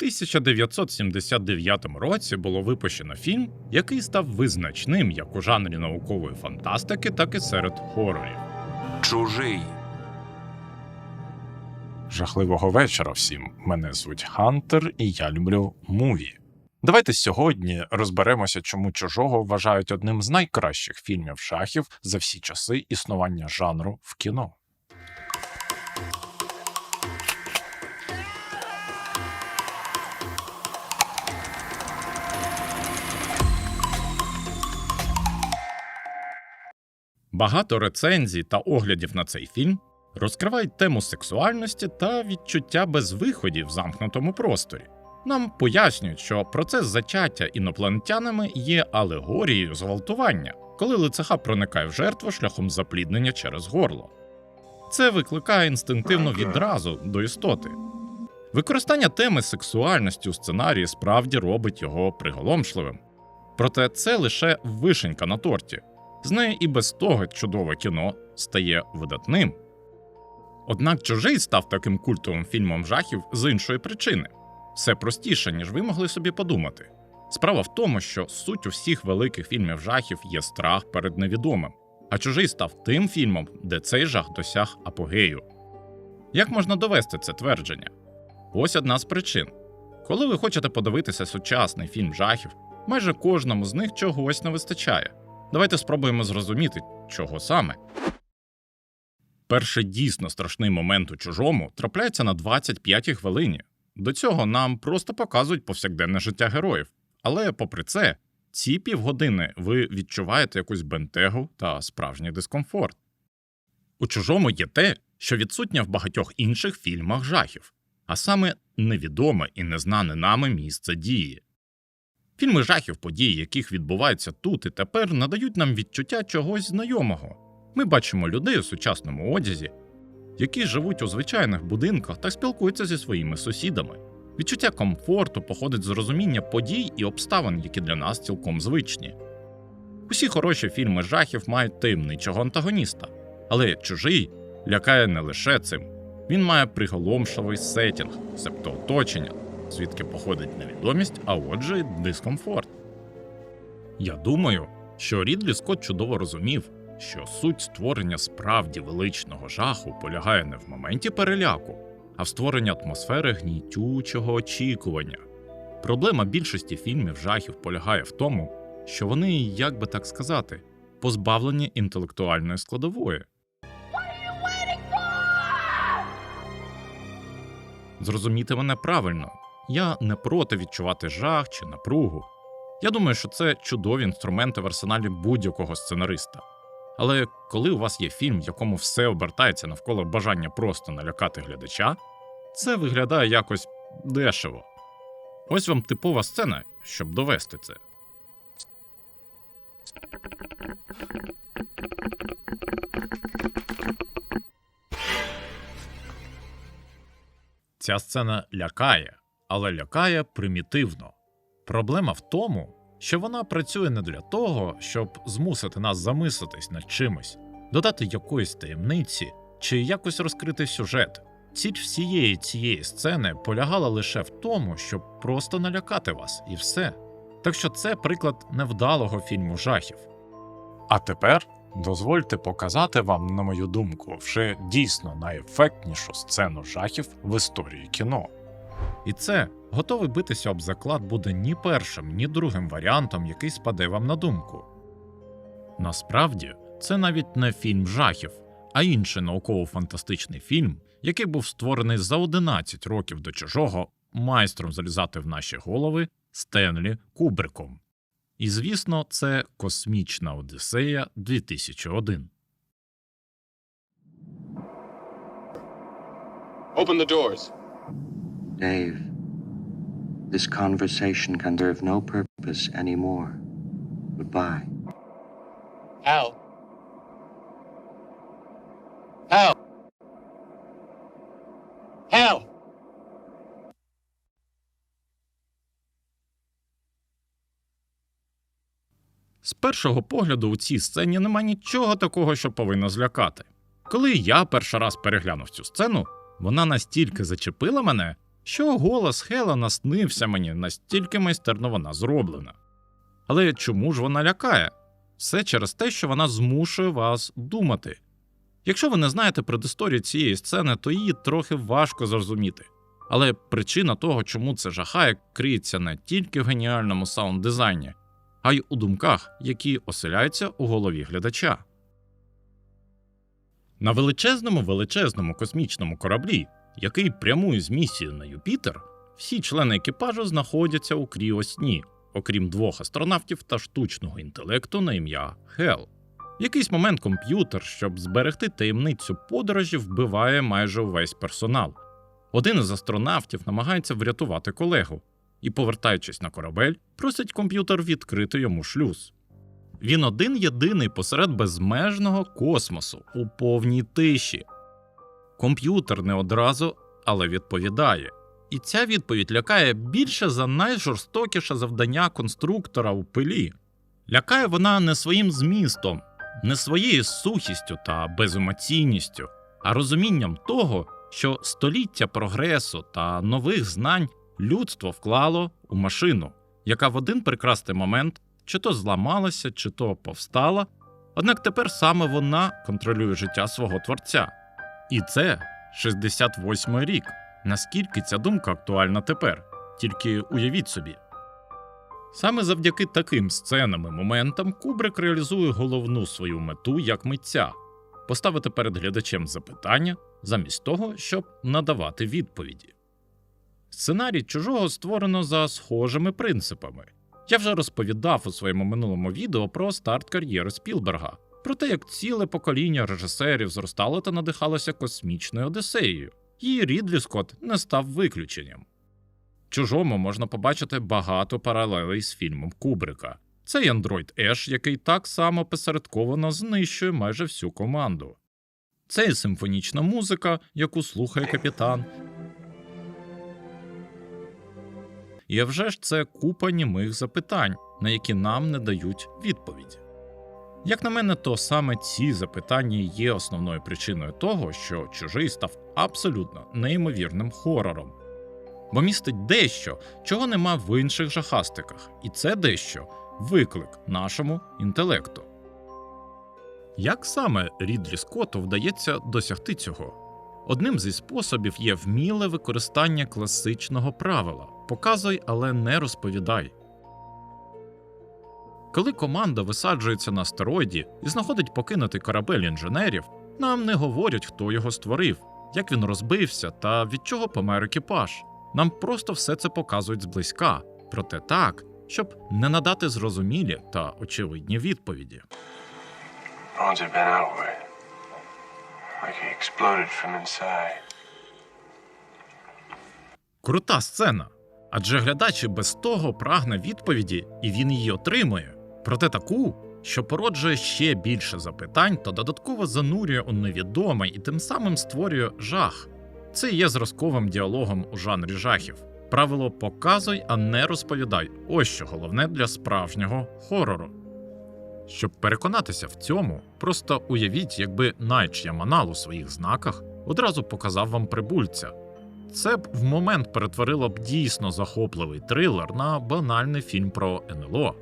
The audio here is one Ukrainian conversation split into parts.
1979 році було випущено фільм, який став визначним як у жанрі наукової фантастики, так і серед хорорів. Чужий. Жахливого вечора всім. Мене звуть Хантер, і я люблю муві. Давайте сьогодні розберемося, чому чужого вважають одним з найкращих фільмів шахів за всі часи існування жанру в кіно. Багато рецензій та оглядів на цей фільм розкривають тему сексуальності та відчуття безвиходів в замкнутому просторі. Нам пояснюють, що процес зачаття інопланетянами є алегорією зґвалтування, коли лицеха проникає в жертву шляхом запліднення через горло. Це викликає інстинктивну відразу до істоти. Використання теми сексуальності у сценарії справді робить його приголомшливим. Проте це лише вишенька на торті. З нею і без того чудове кіно стає видатним. Однак чужий став таким культовим фільмом жахів з іншої причини все простіше, ніж ви могли собі подумати. Справа в тому, що суть у всіх великих фільмів жахів є страх перед невідомим, а чужий став тим фільмом, де цей жах досяг апогею. Як можна довести це твердження? Ось одна з причин. Коли ви хочете подивитися сучасний фільм жахів, майже кожному з них чогось не вистачає. Давайте спробуємо зрозуміти, чого саме. Перший дійсно страшний момент у чужому трапляється на 25-й хвилині. До цього нам просто показують повсякденне життя героїв. Але, попри це, ці півгодини ви відчуваєте якусь бентегу та справжній дискомфорт. У чужому є те, що відсутнє в багатьох інших фільмах жахів, а саме невідоме і незнане нами місце дії. Фільми жахів, події, яких відбуваються тут і тепер, надають нам відчуття чогось знайомого. Ми бачимо людей у сучасному одязі, які живуть у звичайних будинках та спілкуються зі своїми сусідами. Відчуття комфорту походить з розуміння подій і обставин, які для нас цілком звичні. Усі хороші фільми жахів мають таємничого антагоніста, але чужий лякає не лише цим. Він має приголомшливий сетінг, себто оточення, звідки походить невідомість, а отже, й дискомфорт. Я думаю, що Рідлі Скотт чудово розумів, що суть створення справді величного жаху полягає не в моменті переляку, а в створенні атмосфери гнітючого очікування. Проблема більшості фільмів жахів полягає в тому, що вони, як би так сказати, позбавлені інтелектуальної складової. Зрозумійте мене правильно, я не проти відчувати жах чи напругу. Я думаю, що це чудові інструменти в арсеналі будь-якого сценариста. Але коли у вас є фільм, в якому все обертається навколо бажання просто налякати глядача, це виглядає якось дешево. Ось вам типова сцена, щоб довести це. Ця сцена лякає, але лякає примітивно. Проблема в тому, що вона працює не для того, щоб змусити нас замислитись над чимось, додати якоїсь таємниці чи якось розкрити сюжет. Ціль всієї цієї сцени полягала лише в тому, щоб просто налякати вас, і все. Так що це приклад невдалого фільму жахів. А тепер дозвольте показати вам, на мою думку, вже дійсно найефектнішу сцену жахів в історії кіно. І це готовий битися об заклад буде ні першим, ні другим варіантом, який спаде вам на думку. Насправді, це навіть не фільм жахів, а інший науково-фантастичний фільм, який був створений за 11 років до чужого майстром залізати в наші голови Стенлі Кубриком. І звісно, це Космічна Одіссея 2001. Open the doors. Dave, this conversation can serve no purpose anymore. Goodbye. Al. Al. Al. З першого погляду у цій сцені нема нічого такого, що повинно злякати. Коли я перший раз переглянув цю сцену, вона настільки зачепила мене, що голос Хела наснився мені, настільки майстерно вона зроблена. Але чому ж вона лякає? Все через те, що вона змушує вас думати. Якщо ви не знаєте предісторію цієї сцени, то її трохи важко зрозуміти. Але причина того, чому це жахає, криється не тільки в геніальному саунд-дизайні, а й у думках, які оселяються у голові глядача. На величезному величезному космічному кораблі, який прямує з місією на Юпітер, всі члени екіпажу знаходяться у кріосні, окрім двох астронавтів та штучного інтелекту на ім'я Хел. В якийсь момент комп'ютер, щоб зберегти таємницю подорожі, вбиває майже увесь персонал. Один із астронавтів намагається врятувати колегу і, повертаючись на корабель, просить комп'ютер відкрити йому шлюз. Він один єдиний посеред безмежного космосу у повній тиші. Комп'ютер не одразу, але відповідає. І ця відповідь лякає більше за найжорстокіше завдання конструктора у пилі. Лякає вона не своїм змістом, не своєю сухістю та беземоційністю, а розумінням того, що століття прогресу та нових знань людство вклало у машину, яка в один прекрасний момент чи то зламалася, чи то повстала, однак тепер саме вона контролює життя свого творця. І це 68-й рік. Наскільки ця думка актуальна тепер? Тільки уявіть собі. Саме завдяки таким сценам і моментам Кубрик реалізує головну свою мету як митця поставити перед глядачем запитання замість того, щоб надавати відповіді. Сценарій чужого створено за схожими принципами. Я вже розповідав у своєму минулому відео про старт кар'єри Спілберга, про те, як ціле покоління режисерів зростало та надихалося космічною одесеєю, і Рідлі Скотт не став виключенням. Чужому можна побачити багато паралелей з фільмом Кубрика. Цей андроїд Еш, який так само посередковано знищує майже всю команду. Це і симфонічна музика, яку слухає капітан. І вже ж це купа німих запитань, на які нам не дають відповіді. Як на мене, то саме ці запитання є основною причиною того, що чужий став абсолютно неймовірним хорором, бо містить дещо, чого нема в інших жахастиках, і це дещо виклик нашому інтелекту. Як саме Рідлі Скотту вдається досягти цього? Одним зі способів є вміле використання класичного правила показуй, але не розповідай. Коли команда висаджується на астероїді і знаходить покинутий корабель інженерів, нам не говорять, хто його створив, як він розбився та від чого помер екіпаж. Нам просто все це показують зблизька, проте так, щоб не надати зрозумілі та очевидні відповіді. Крута сцена. Адже глядач без того прагне відповіді, і він її отримує. Проте таку, що породжує ще більше запитань та додатково занурює у невідоме і тим самим створює жах. Це є зразковим діалогом у жанрі жахів. Правило показуй, а не розповідай. Ось що головне для справжнього хорору. Щоб переконатися в цьому, просто уявіть, якби Найч Яманал у своїх знаках одразу показав вам прибульця. Це б в момент перетворило б дійсно захопливий трилер на банальний фільм про НЛО.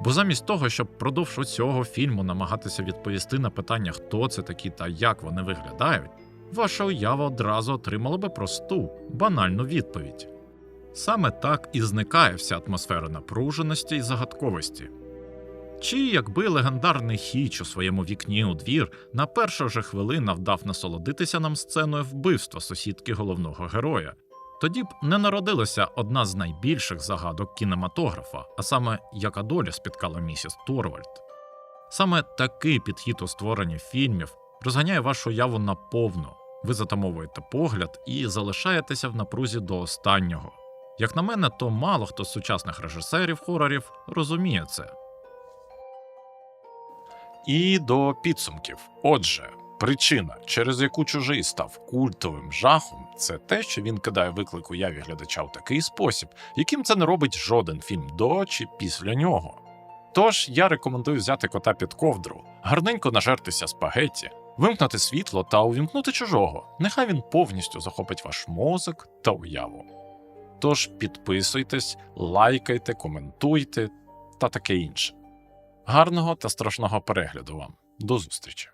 Бо замість того, щоб впродовж усього фільму намагатися відповісти на питання, хто це такі та як вони виглядають, ваша уява одразу отримала би просту, банальну відповідь. Саме так і зникає вся атмосфера напруженості і загадковості. Чи якби легендарний Хіч у своєму вікні у двір на перша же хвилина вдав насолодитися нам сценою вбивства сусідки головного героя, тоді б не народилася одна з найбільших загадок кінематографа, а саме яка доля спіткала місіс Торвальд. Саме такий підхід у створенні фільмів розганяє вашу уяву наповну. Ви затамовуєте погляд і залишаєтеся в напрузі до останнього. Як на мене, то мало хто з сучасних режисерів хорорів розуміє це. І до підсумків. Отже, причина, через яку чужий став культовим жахом, це те, що він кидає виклик уяві глядача в такий спосіб, яким це не робить жоден фільм до чи після нього. Тож я рекомендую взяти кота під ковдру, гарненько нажертися спагетті, вимкнути світло та увімкнути чужого. Нехай він повністю захопить ваш мозок та уяву. Тож підписуйтесь, лайкайте, коментуйте та таке інше. Гарного та страшного перегляду вам. До зустрічі!